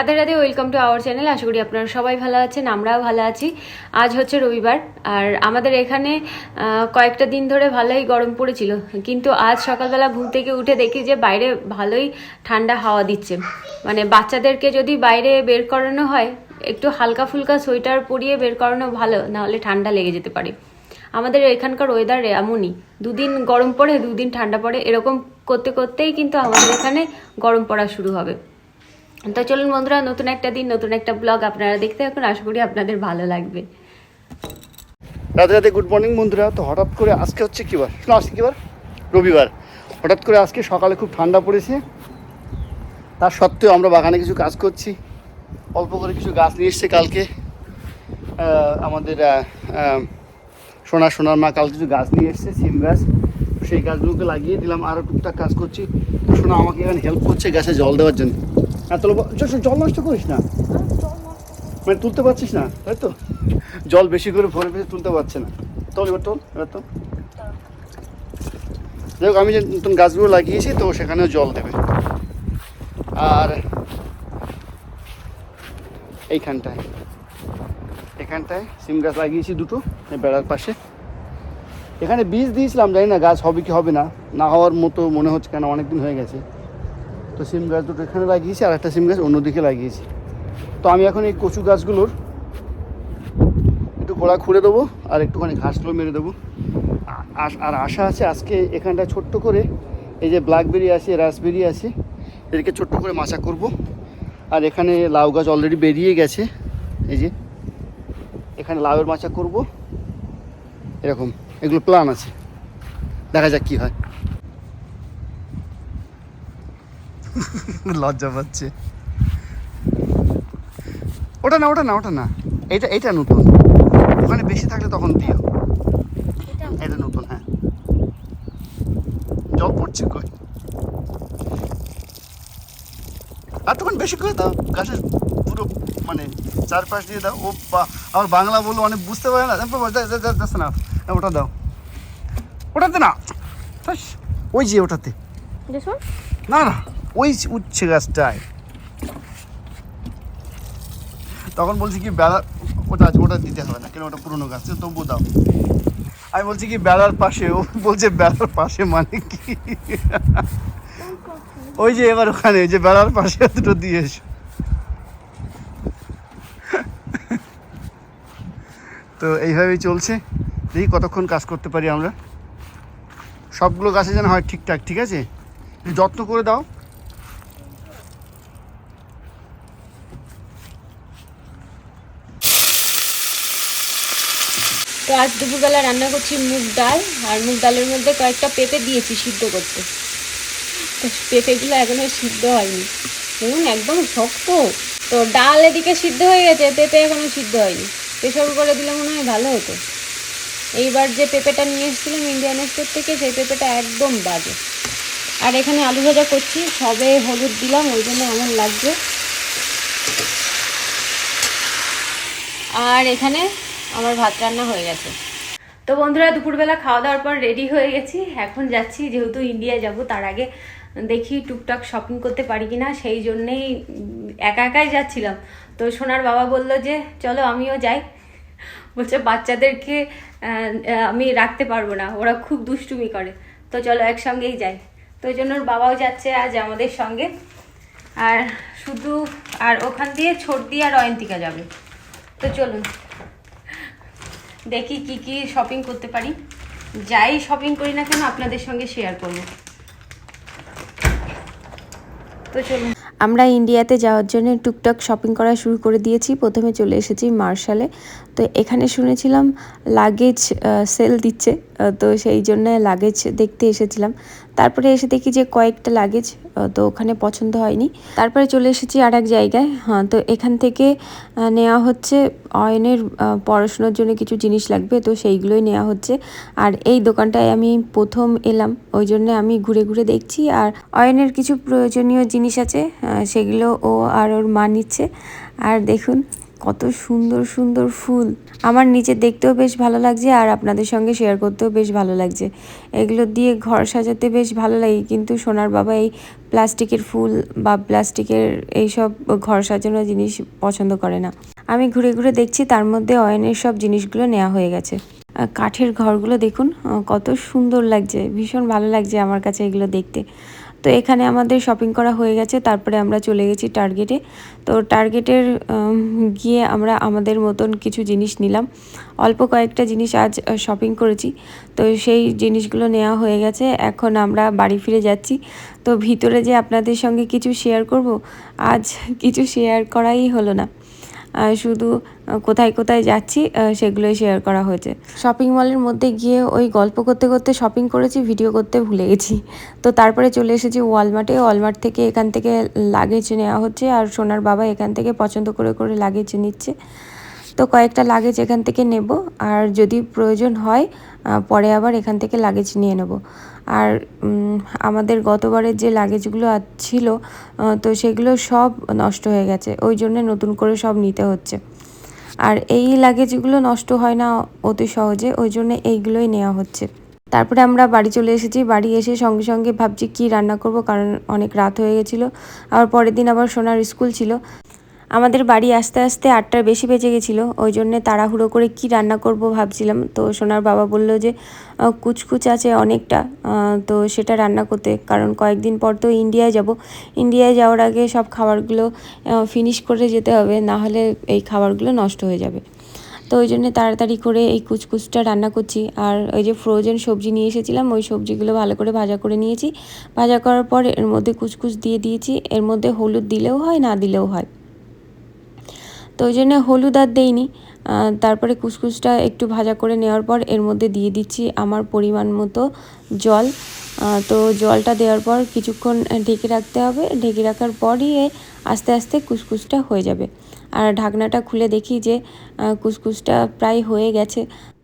Radhe Radhe welcome to our channel আশা করি আপনারা সবাই ভালো আছেন, আমরাও ভালো আছি। আজ হচ্ছে রবিবার, আর আমাদের এখানে কয়েকটা দিন ধরে ভালোই গরম পড়েছিল। কিন্তু আজ সকালবেলা ঘুম থেকে উঠে দেখি যে বাইরে ভালোই ঠান্ডা হাওয়া দিচ্ছে। মানে বাচ্চাদেরকে যদি বাইরে বের করানো হয়, একটু হালকা ফুলকা সোয়েটার পরিয়ে বের করানো ভালো, নাহলে ঠান্ডা লেগে যেতে পারে। আমাদের এখানকার ওয়েদার এমনই। দুদিন গরম পড়ে, দুদিন ঠান্ডা পড়ে, এরকম করতে করতেই কিন্তু আমাদের এখানে গরম পড়া শুরু হবে। তো চলুন বন্ধুরা, নতুন একটা দিন, নতুন একটা ব্লগ আপনারা দেখতে থাকুন। আশা করি আপনাদের ভালো লাগবে। রাতে রাতে গুড মর্নিং বন্ধুরা। তো হঠাৎ করে আজকে হচ্ছে কী বার? না আজকে কী বার? রবিবার। হঠাৎ করে আজকে সকালে খুব ঠান্ডা পড়েছে। তার সত্ত্বেও আমরা বাগানে কিছু কাজ করছি। অল্প করে কিছু গাছ নিয়ে এসছে কালকে। আমাদের সোনা সোনার মা কাল কিছু গাছ নিয়ে এসছে, সিম গাছ। সেই গাছগুলোকে লাগিয়ে দিলাম। আরও টুকটাক কাজ করছি। সোনা আমাকে এখানে হেল্প করছে গাছে জল দেওয়ার জন্য। হ্যাঁ তোলো জল নষ্ট করিস না। মানে তুলতে পারছিস না। তাই তো? জল বেশি করে ভরে বেশি তুলতে পারছে না। তোল এবার তোল, এবার তো যাই হোক, আমি যে নতুন গাছগুলো লাগিয়েছি, তো সেখানেও জল দেবে। আর এইখানটায়। এখানটায় সিম গাছ লাগিয়েছি দুটো বেড়ার পাশে। এখানে বীজ দিয়েছিলাম, জানি না গাছ হবে কি হবে না। না হওয়ার মতো মনে হচ্ছে কেন অনেক দিন হয়ে গেছে। তো সিম গাছ দুটো এখানে লাগিয়েছি, আর একটা সিম গাছ অন্যদিকে লাগিয়েছি। তো আমি এখন এই কচু গাছগুলোর একটু গোড়া খুঁড়ে দেবো, আর একটুখানি ঘাসগুলো মেরে দেবো। আর আশা আছে আজকে এখানটা ছোট্ট করে এই যে ব্ল্যাকবেরি আছে রাসবেরি আছে, এদেরকে ছোট্ট করে মাচা করব। আর এখানে লাউ গাছ অলরেডি বেরিয়ে গেছে, এই যে। এখানে লাউয়ের মাচা করব। এরকম, এগুলো প্ল্যান আছে। দেখা যাক কী হয়। লজ্জা পাচ্ছে। ওটা না ওটা না ওটা না। এটা এটা নতুন। ওখানে বেশি থাকলে তখন দিও। এটা? নতুন হ্যাঁ। জল পড়ছে কই? আর তখন বেশি করে দাও গাছের পুরো মানে চারপাশ দিয়ে দাও। ও বা আমার বাংলা বলল অনেক বুঝতে পারে না। যাচ্ছে না। হ্যাঁ, ওটা দাও। ওটাতে না ওই যে ওটাতে। না না। ওই উচ্ছে গাছটায়। তখন বলছি কি বেলা ওটা আছে, ওটা দিতে হবে না, কেন ওটা পুরোনো গাছ তবু দাও। আমি বলছি কি, বেড়ার পাশে, ও বলছে বেলার পাশে মানে কি? ওই যে এবার ওখানে যে বেড়ার পাশে দুটো দিয়ে এসো। তো এইভাবেই চলছে। দেখি কতক্ষণ কাজ করতে পারি আমরা। সবগুলো গাছে যেন হয় ঠিকঠাক, ঠিক আছে? যত্ন করে দাও। তো আজ দুপুরবেলা রান্না করছি মুগ ডাল, আর মুগ ডালের মধ্যে কয়েকটা পেঁপে দিয়েছি সিদ্ধ করতে। তো পেঁপেগুলো এখনও সিদ্ধ হয়নি। দেখুন, একদম শক্ত। তো ডাল এদিকে সিদ্ধ হয়ে গেছে, পেঁপে এখনও সিদ্ধ হয়নি। প্রেশার করে দিলে মনে হয় ভালো হতো। এইবার যে পেঁপেটা নিয়ে এসেছিলাম ইন্ডিয়ান স্টোর থেকে, সেই পেঁপেটা একদম বাজে। আর এখানে আলু ভাজা করছি, সবে হলুদ দিলাম, ওই জন্য এমন লাগছে। আর এখানে আমার ভাত রান্না হয়ে গেছে। তো বন্ধুরা, দুপুরবেলা খাওয়া দাওয়ার পর রেডি হয়ে গেছি। এখন যাচ্ছি, যেহেতু ইন্ডিয়া যাব, তার আগে দেখি টুকটাক শপিং করতে পারি কিনা। সেই জন্যেই একা একাই যাচ্ছিলাম। তো সোনার বাবা বলল যে, চলো আমিও যাই। বলছে, বাচ্চাদেরকে আমি রাখতে পারব না। ওরা খুব দুষ্টুমি করে। তো চলো একসঙ্গেই যাই। তো ওই জন্য বাবাও যাচ্ছে আজ আমাদের সঙ্গে। আর শুধু, আর ওখান দিয়ে ছোট দিয়ে আর অয়ন্তিকা যাবে। তো চলুন। দেখি কি কি শপিং করতে পারি। যাই শপিং করি না কেন আপনাদের সঙ্গে শেয়ার করব। তো চলুন। আমরা ইন্ডিয়াতে যাওয়ার জন্য টুকটাক শপিং করা শুরু করে দিয়েছি। প্রথমে চলে এসেছি মার্শালে। তো এখানে শুনেছিলাম লাগেজ সেল দিচ্ছে। তো সেই জন্য লাগেজ দেখতে এসেছিলাম। তারপরে এসে দেখি যে কয়েকটা লাগেজ তো ওখানে পছন্দ হয়নি। তারপরে চলে এসেছি আর এক জায়গায়। হ্যাঁ তো এখান থেকে নেওয়া হচ্ছে অয়নের পড়াশোনার জন্য কিছু জিনিস লাগবে, তো সেইগুলোই নেওয়া হচ্ছে। আর এই দোকানটায় আমি প্রথম এলাম, ওই জন্য আমি ঘুরে ঘুরে দেখছি। আর অয়নের কিছু প্রয়োজনীয় জিনিস আছে সেগুলো ও আর ওর মা নিচ্ছে। আর দেখুন কত সুন্দর সুন্দর ফুল। আমার নিচে দেখতেও বেশ ভালো লাগছে আর আপনাদের সঙ্গে শেয়ার করতেও বেশ ভালো লাগছে। এগুলো দিয়ে ঘর সাজাতে বেশ ভালো লাগে, কিন্তু সোনার বাবা এই প্লাস্টিকের ফুল বা প্লাস্টিকের এইসব ঘর সাজানো জিনিস পছন্দ করে না। আমি ঘুরে ঘুরে দেখছি, তার মধ্যে অয়নের সব জিনিসগুলো নেওয়া হয়ে গেছে। কাঠের ঘরগুলো দেখুন কত সুন্দর লাগছে, ভীষণ ভালো লাগছে আমার কাছে এগুলো দেখতে। তো এখানে আমাদের শপিং করা হয়ে গেছে, তারপরে আমরা চলে গেছি টার্গেটে তো টার্গেটের গিয়ে আমরা আমাদের মতন কিছু জিনিস নিলাম। অল্প কয়েকটা জিনিস আজ শপিং করেছি। তো সেই জিনিসগুলো নেওয়া হয়ে গেছে। এখন আমরা বাড়ি ফিরে যাচ্ছি। তো ভিতরে যে আপনাদের সঙ্গে কিছু শেয়ার করব, আজ কিছু শেয়ার করাই হলো না। শুধু কোথায় কোথায় যাচ্ছি সেগুলোই শেয়ার করা হয়েছে। শপিং মলের মধ্যে গিয়ে ওই গল্প করতে করতে শপিং করেছি ভিডিও করতে ভুলে গেছি। তো তারপরে চলে এসেছি ওয়ালমার্টে ওয়ালমার্ট থেকে এখান থেকে লাগেজ নেওয়া হচ্ছে আর সোনার বাবা এখান থেকে পছন্দ করে করে লাগেজ নিচ্ছে। তো কয়েকটা লাগেজ এখান থেকে নেব। আর যদি প্রয়োজন হয় পরে আবার এখান থেকে লাগেজ নিয়ে নেব। আর আমাদের গতবারের যে লাগেজগুলো ছিল তো সেগুলো সব নষ্ট হয়ে গেছে। ওই জন্য নতুন করে সব নিতে হচ্ছে। আর এই লাগেজগুলো নষ্ট হয় না অতি সহজে, ওই জন্য এইগুলোই নেওয়া হচ্ছে। তারপরে আমরা বাড়ি চলে এসেছি। বাড়ি এসে সঙ্গে সঙ্গে ভাবছি কি রান্না করব, কারণ অনেক রাত হয়ে গেছিল। আবার পরের দিন আবার সোনার স্কুল ছিল। আমাদের বাড়ি আসতে আসতে আটটার বেশি বেজে গেছিল, ওই জন্যে তাড়াহুড়ো করে কি রান্না করব ভাবছিলাম। তো সোনার বাবা বলল যে কুচকুচ আছে অনেকটা তো সেটা রান্না করতে, কারণ কয়েকদিন পর তো ইন্ডিয়ায় যাব। ইন্ডিয়ায় যাওয়ার আগে সব খাবারগুলো ফিনিশ করে যেতে হবে, না হলে এই খাবারগুলো নষ্ট হয়ে যাবে। তো ওই জন্য তাড়াতাড়ি করে এই কুচকুচটা রান্না করছি। আর ওই যে ফ্রোজেন সবজি নিয়ে এসেছিলাম, ওই সবজিগুলো ভালো করে ভাজা করে নিয়েছি। ভাজা করার পর এর মধ্যে কুচকুচ দিয়ে দিয়েছি, এর মধ্যে হলুদ দিলেও হয়, না দিলেও হয়। তো ওই জন্য হলুদ আর দেইনি। তারপরে কুসকুসটা একটু ভাজা করে নেওয়ার পর এর মধ্যে দিয়ে দিচ্ছি আমার পরিমাণ মতো জল। তো জলটা দেওয়ার পর কিছুক্ষণ ঢেকে রাখতে হবে। ঢেকে রাখার পরই আস্তে আস্তে কুসকুসটা হয়ে যাবে। আর ঢাকনাটা খুলে দেখি যে কুসকুসটা প্রায় হয়ে গেছে।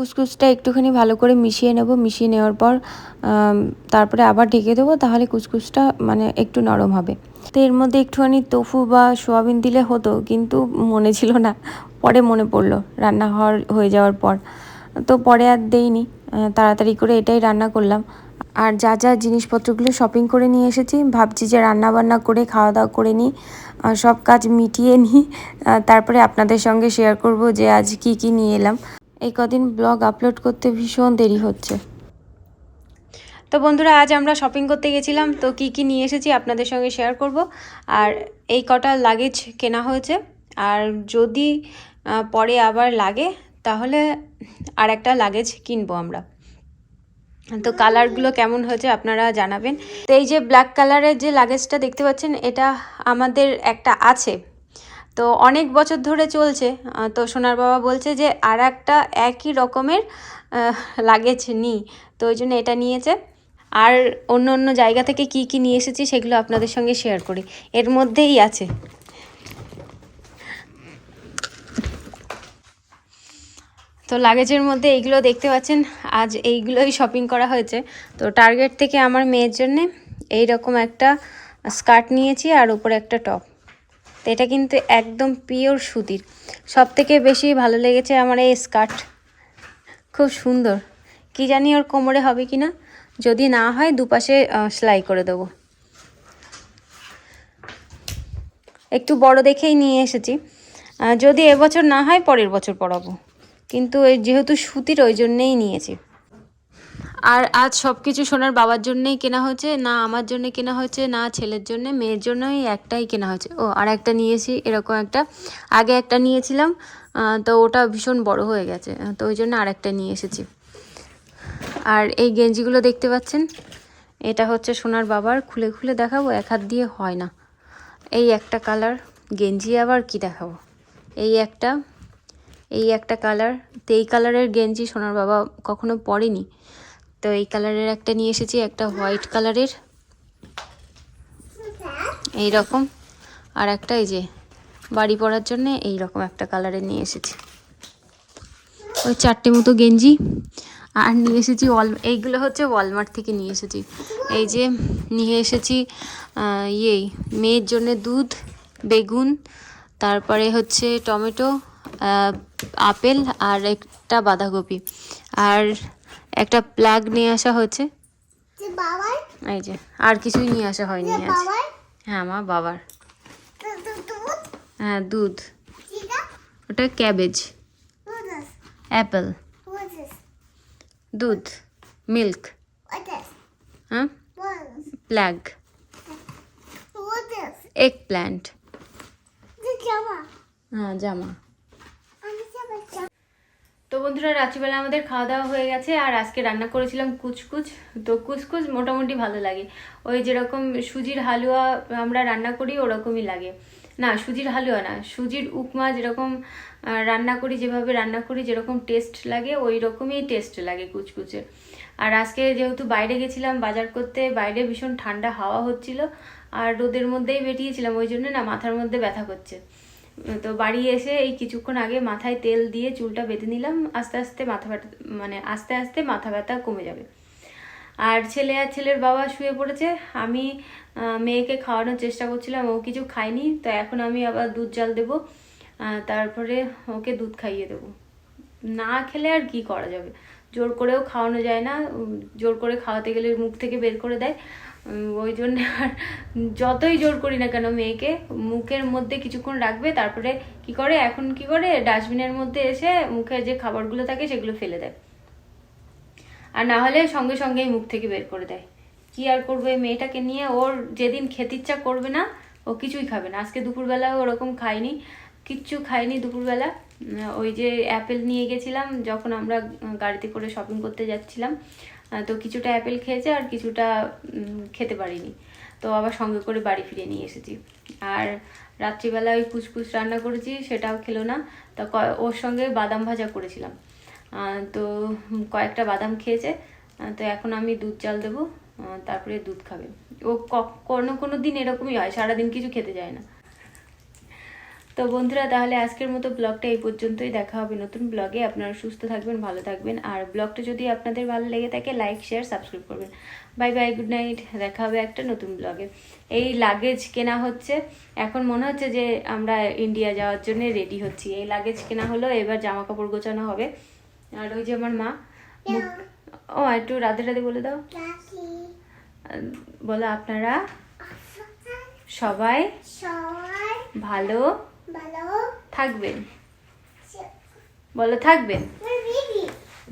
কুসকুসটা একটুখানি ভালো করে মিশিয়ে নেব। মিশিয়ে নেওয়ার পর তারপরে আবার ঢেকে দেবো, তাহলে কুসকুসটা মানে একটু নরম হবে। তো এর মধ্যে একটুখানি তোফু বা সোয়াবিন দিলে হতো, কিন্তু মনে ছিল না। পরে মনে পড়ল, রান্না হওয়ার, হয়ে যাওয়ার পর। তো পরে আর দেইনি তাড়াতাড়ি করে এটাই রান্না করলাম। আর যা যা জিনিসপত্রগুলো শপিং করে নিয়ে এসেছি, ভাবছি যে রান্না বান্না করে খাওয়া দাওয়া করে নিই সব কাজ মিটিয়ে নিই। তারপরে আপনাদের সঙ্গে শেয়ার করব যে আজ কি কি নিয়ে এলাম। এই কদিন ব্লগ আপলোড করতে ভীষণ দেরি হচ্ছে। তো বন্ধুরা, আজ আমরা শপিং করতে গেছিলাম, তো কি কি নিয়ে এসেছি আপনাদের সঙ্গে শেয়ার করব। আর এই কটা লাগেজ কেনা হয়েছে। আর যদি পরে আবার লাগে, তাহলে আর একটা লাগেজ কিনবো আমরা। তো কালারগুলো কেমন হয়েছে আপনারা জানাবেন। তো এই যে ব্ল্যাক কালারের যে লাগেজটা দেখতে পাচ্ছেন, এটা আমাদের একটা আছে। তো অনেক বছর ধরে চলছে। তো সোনার বাবা বলছে যে আর একটা একই রকমের লাগেজ নিই তো ওই জন্য এটা নিয়েছে। আর অন্য অন্য জায়গা থেকে কি কি নিয়ে এসেছি সেগুলো আপনাদের সঙ্গে শেয়ার করি। এর মধ্যেই আছে। তো লাগেজের মধ্যে এইগুলো দেখতে পাচ্ছেন, আজ এইগুলোই শপিং করা হয়েছে। তো টার্গেট থেকে আমার মেয়ের জন্যে এই রকম একটা স্কার্ট নিয়েছি আর উপরে একটা টপ তো এটা কিন্তু একদম পিওর সুতির। সব থেকে বেশি ভালো লেগেছে আমার এই স্কার্ট। খুব সুন্দর। কি জানি ওর কোমরে হবে কি না যদি না হয় দুপাশে সেলাই করে দেবো। একটু বড় দেখেই নিয়ে এসেছি। যদি এবছর না হয় পরের বছর পরাবো। কিন্তু যেহেতু সুতির, ওই জন্যেই নিয়েছি। আর আজ সব কিছু সোনার বাবার জন্যেই কেনা হয়েছে, না আমার জন্য কেনা হয়েছে, না ছেলের জন্য, মেয়ের জন্যই একটাই কেনা হয়েছে। ও, আর একটা নিয়েছি, এরকম একটা। আগে একটা নিয়েছিলাম তো ওটা ভীষণ বড় হয়ে গেছে, তো ওই জন্য আর একটা নিয়ে এসেছি। আর এই গেঞ্জিগুলো দেখতে পাচ্ছেন? এটা হচ্ছে সোনার বাবার, খুলে খুলে দেখাবো, এক হাত দিয়ে হয় না। এই একটা কালার, গেঞ্জি আবার কি দেখাবো? এই একটা এই একটা কালার, তো এই কালারের গেঞ্জি সোনার বাবা কখনো পরেনি। তো এই কালারের একটা নিয়ে এসেছি, একটা হোয়াইট কালারের। এই রকম আর একটা এই যে বাড়ি পরার জন্য এই রকম একটা কালারের নিয়ে এসেছি। ওই চারটে মতো গেঞ্জি। আর নিয়ে এসেছি ওয়াল, এইগুলো হচ্ছে ওয়ালমার্ট থেকে নিয়ে এসেছি। এই যে নিয়ে এসেছি ইয়েই মেয়ের জন্য দুধ, বেগুন, তারপরে হচ্ছে টমেটো আপেল আর একটা বাঁধাকপি। আর একটা প্লাগ নিয়ে আসা হচ্ছে এই যে আর কিছুই নিয়ে আসা হয়নি আজ। হ্যাঁ আমার বাবার। হ্যাঁ দুধ। ওটা ক্যাবেজ অ্যাপেল দুধ। মিল্ক? হ্যাঁ? প্লাগ এগ প্ল্যান্ট হ্যাঁ জামা. তো বন্ধুরা, রাত্রিবেলা আমাদের খাওয়া দাওয়া হয়ে গেছে, আর আজকে রান্না করেছিলাম কুচকুচ। তো কুচকুচ মোটামুটি ভালো লাগে। ওই যেরকম সুজির হালুয়া আমরা রান্না করি, ওরকমই লাগে। না, সুজির হালুয়া না, সুজির উপমা যেরকম রান্না করি, যেভাবে রান্না করি, যেরকম টেস্ট লাগে ওই রকমই টেস্ট লাগে কুচকুচের। আর আজকে যেহেতু বাইরে গেছিলাম বাজার করতে, বাইরে ভীষণ ঠান্ডা হাওয়া হচ্ছিল, আর রোদের মধ্যেই বেরিয়েছিলাম, ওই জন্য না মাথার মধ্যে ব্যথা করছে। তো বাড়ি এসে এই কিছুক্ষণ আগে মাথায় তেল দিয়ে চুলটা বেঁধে নিলাম, আস্তে আস্তে মাথা ব্যথা মানে আস্তে আস্তে মাথা ব্যথা কমে যাবে। আর ছেলে আর ছেলের বাবা শুয়ে পড়েছে, আমি মেয়েকে খাওয়ানোর চেষ্টা করছিলাম, ও কিছু খায়নি, তো এখন আমি আবার দুধ জাল দেবো তারপরে ওকে দুধ খাইয়ে দেবো। না খেলে আর কি করা যাবে? জোর করেও খাওয়ানো যায় না জোর করে খাওয়াতে গেলে মুখ থেকে বের করে দেয়। ওই জন্য আর যতই জোর করি না কেন মেয়েকে, মুখের মধ্যে কিছুক্ষণ রাখবে, তারপরে কি করে, এখন কি করে, ডাস্টবিনের মধ্যে এসে মুখে যে খাবারগুলো থাকে সেগুলো ফেলে দেয়। আর না হলে সঙ্গে সঙ্গেই মুখ থেকে বের করে দেয়। কি আর করবে মেয়েটাকে নিয়ে? ওর যেদিন খেতে ইচ্ছা করবে না, ও কিছুই খাবে না। আজকে দুপুরবেলা ওরকম খায়নি, কিচ্ছু খায়নি দুপুরবেলা। ওই যে অ্যাপেল নিয়ে গেছিলাম, যখন আমরা গাড়িতে করে শপিং করতে যাচ্ছিলাম তো কিছুটা অ্যাপেল খেয়েছে আর কিছুটা খেতে পারিনি। তো আবার সঙ্গে করে বাড়ি ফিরে নিয়ে এসেছি। আর রাত্রিবেলা ওই কুচকুচ রান্না করেছি, সেটাও খেলো না। তো ওর সঙ্গে বাদাম ভাজা করেছিলাম। তো কয়েকটা বাদাম খেয়েছে। তো এখন আমি দুধ চাল দেবো তারপরে দুধ খাবে। ও কোনো কোনো দিন এরকমই হয়, সারাদিন কিছু খেতে যায় না। তো বন্ধুরা তাহলে আজকের মতো ব্লগটা এই পর্যন্তই। দেখা হবে নতুন ব্লগে। আপনারা সুস্থ থাকবেন ভালো থাকবেন। আর ব্লগটা যদি আপনাদের ভালো লেগে থাকে লাইক শেয়ার সাবস্ক্রাইব করবেন। বাই বাই গুড নাইট দেখা হবে একটা নতুন ব্লগে। এই লাগেজ কেনা হচ্ছে। এখন মনে হচ্ছে যে আমরা ইন্ডিয়া যাওয়ার জন্য রেডি হচ্ছি। এই লাগেজ কেনা হলো এবার জামা কাপড় গোছানো হবে। আর ওই যে আমার মা ও একটু রাধে রাধে বলে দাও। বলো আপনারা সবাই ভালো থাকবেন। বলো থাকবেন?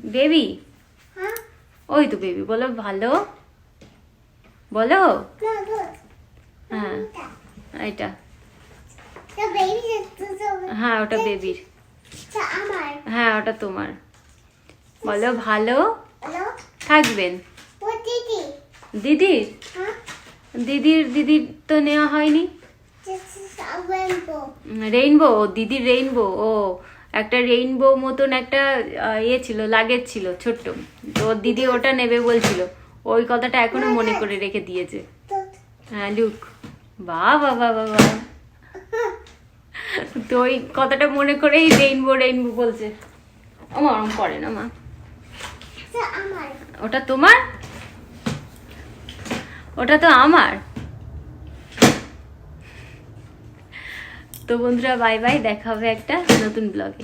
বেবি। হ্যাঁ। ওই তো বেবি বলো ভালো? বলো। হ্যাঁ। এটা হ্যাঁ ওটা বেবির। হ্যাঁ ওটা তোমার। বলো ভালো? থাকবেন? দিদির? হ্যাঁ। দিদির দিদির তো নেওয়া হয়নি। রেইনবো দিদির রেইনবো ও একটা রেইনবো মতন একটা ইয়ে ছিল লাগেজ ছিল ছোট্ট। তো দিদি ওটা নেবে বলছিল। ওই কথাটা এখনও মনে করে রেখে দিয়েছে। হ্যাঁ লুক বা বা বা বা বা তো ওই কথাটা মনে করেই রেইনবো রেইনবো বলছে। আমার ওরম করে না মা। ওটা তোমার? ওটা তো আমার। তো বন্ধুরা বাই বাই দেখা হবে একটা নতুন ব্লগে